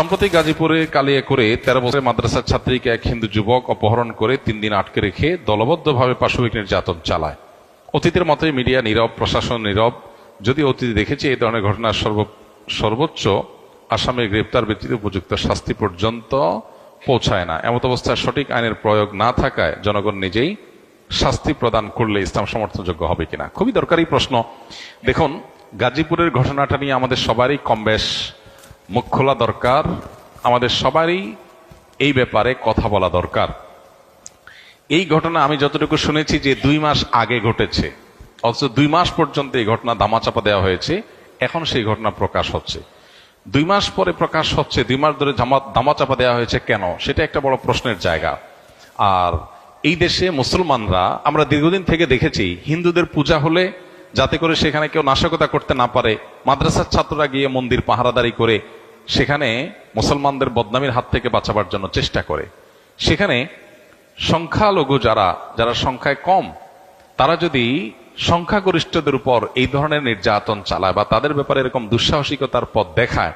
সম্প্রতি গাজীপুরে কালিয়ে করে তেরো বছরের মাদ্রাসার ছাত্রীকে এক হিন্দু যুবক অপহরণ করে তিন দিন আটকে রেখে দলবদ্ধভাবে পাশবিক নির্যাতন চালায়। অতীতের মতোই মিডিয়া নীরব, প্রশাসন নীরব। যদি অতীতে দেখেছি এই ধরনের ঘটনার সর্ব, সর্বোচ্চ আসামের গ্রেপ্তার ব্যক্তির উপযুক্ত শাস্তি পর্যন্ত পৌঁছায় না। এমত অবস্থায় সঠিক আইনের প্রয়োগ না থাকায় জনগণ নিজেই শাস্তি প্রদান করলে ইসলাম সমর্থনযোগ্য হবে কিনা? খুবই দরকারি প্রশ্ন। দেখুন, গাজীপুরের ঘটনাটা নিয়ে আমাদের সবারই কম বেশ মুখ খোলা দরকার। আমাদের সবারই এই ব্যাপারে কথা বলা দরকার। এই ঘটনা আমি যতটুকু শুনেছি যে দুই মাস আগে ঘটেছে। অথচ দুই মাস পর্যন্ত এই ঘটনা দামাচাপা দেওয়া হয়েছে। এখন সেই ঘটনা প্রকাশ হচ্ছে। দুই মাস পরে প্রকাশ হচ্ছে, দুই মাস ধরে জামা দামাচাপা দেওয়া হয়েছে কেন? সেটা একটা বড় প্রশ্নের জায়গা। আর এই দেশে মুসলমানরা, আমরা দীর্ঘদিন থেকে দেখেছি, হিন্দুদের পূজা হলে যাতে করে সেখানে কেউ নাশকতা করতে না পারে, মাদ্রাসার ছাত্ররা গিয়ে মন্দির পাহারাদারি করে সেখানে মুসলমানদের বদনামির হাত থেকে বাঁচাবার জন্য চেষ্টা করে। সেখানে সংখ্যালঘু যারা যারা সংখ্যায় কম, তারা যদি সংখ্যাগরিষ্ঠদের উপর এই ধরনের নির্যাতন চালায় বা তাদের ব্যাপারে এরকম দুঃসাহসিকতার পথ দেখায়